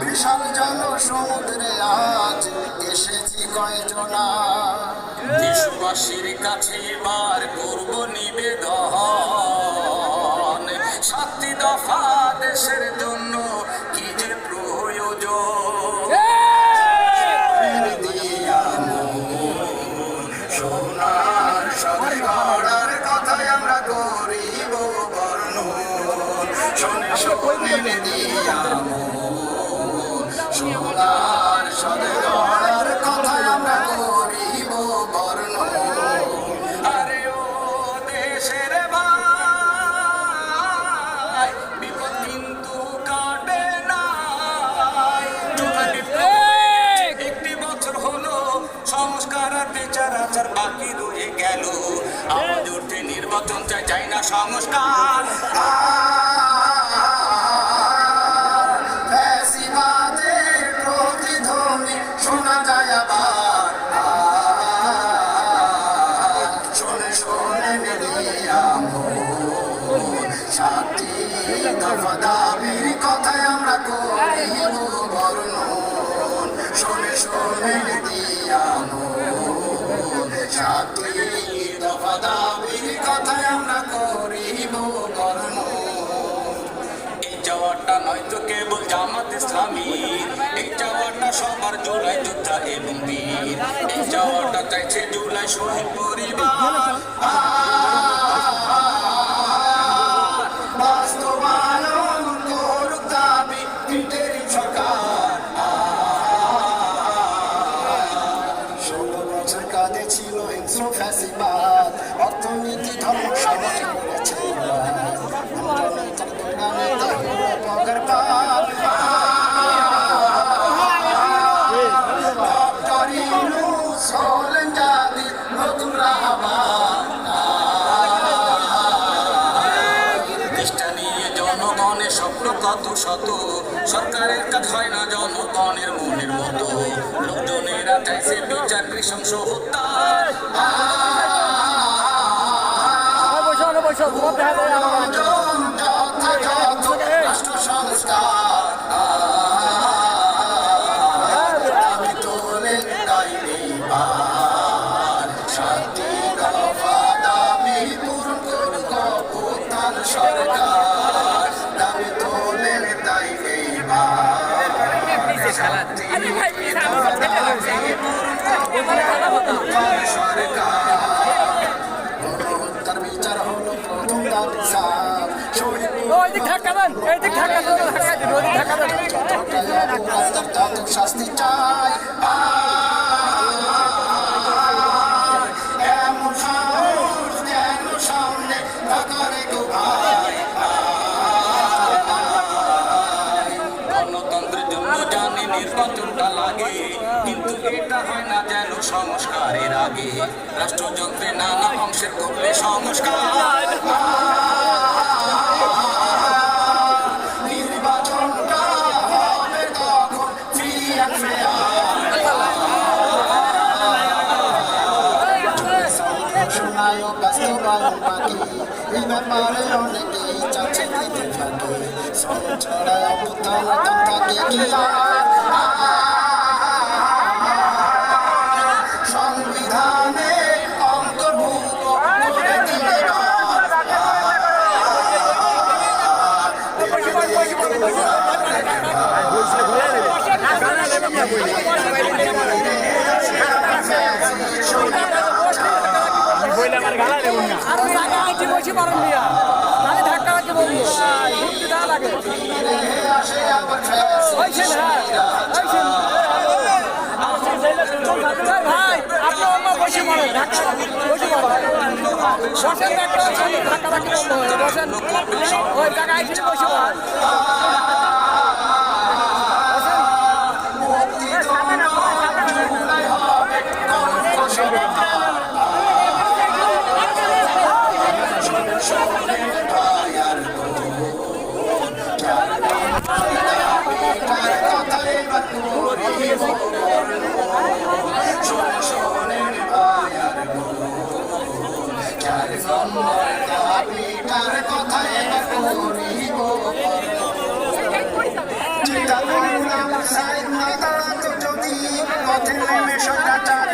বিশাল জল সমুদ্রে আজ এসেছি কয়জনা। দেশবাসীর কাছে এবার করব নিবেদন। সাতটি দফা দেশের জন্য সোনার সদয় গড়ার কথাই আমরা বর্ণ আরে ও দেশের ভাই বিপদ কিন্তু কাটে একটি বছর হলো সংস্কার আর বিচার আচার বাকি রয়ে গেল আওয়াজ উঠতে নির্বাচন চাই না সংস্কার। দাবির কথাই আমরা করিব বর্ণন শোনে শোনে দিয়া শান্তি দফা করিব বর্ণন এই যাওয়াটা নয়তো কেবল জামাত ইসলামী এই যাওয়াটা সবার জুলাই যোদ্ধা এবং বীর এই যাওয়াটা চাইছে জুলাই শহীদ পরিবার। বছর ছিল হিংস্র ফ্যাসিবাদ অর্থনীতি ধর্ম সমাজ করেছে দোকানে তাহলে স্বপ্ন কত শত সরকারের কাজ হয় না জনগণের মনের মতো লোকজনেরা চাইছে বিচার নৃশংস হত্যা বসো শাস্তি চাই এমন সামনে সংস্কারের আগে রাষ্ট্রযন্ত্রে নানা অংশের করলে সংস্কার। এই ব্যাপারে অনেকেই চাচ্ছে দিতে থাকে। সব ছড়া অবতার থাকে কি জায়গা হ্যাঁ ওইছেন অন্য বসে পড়েন ধাক্কা বসে পড়েন বসেন ধাক্কা ধাক্কা ওই জায়গায় এসে বসে পড়েন যদি পথে নেমে সদাচার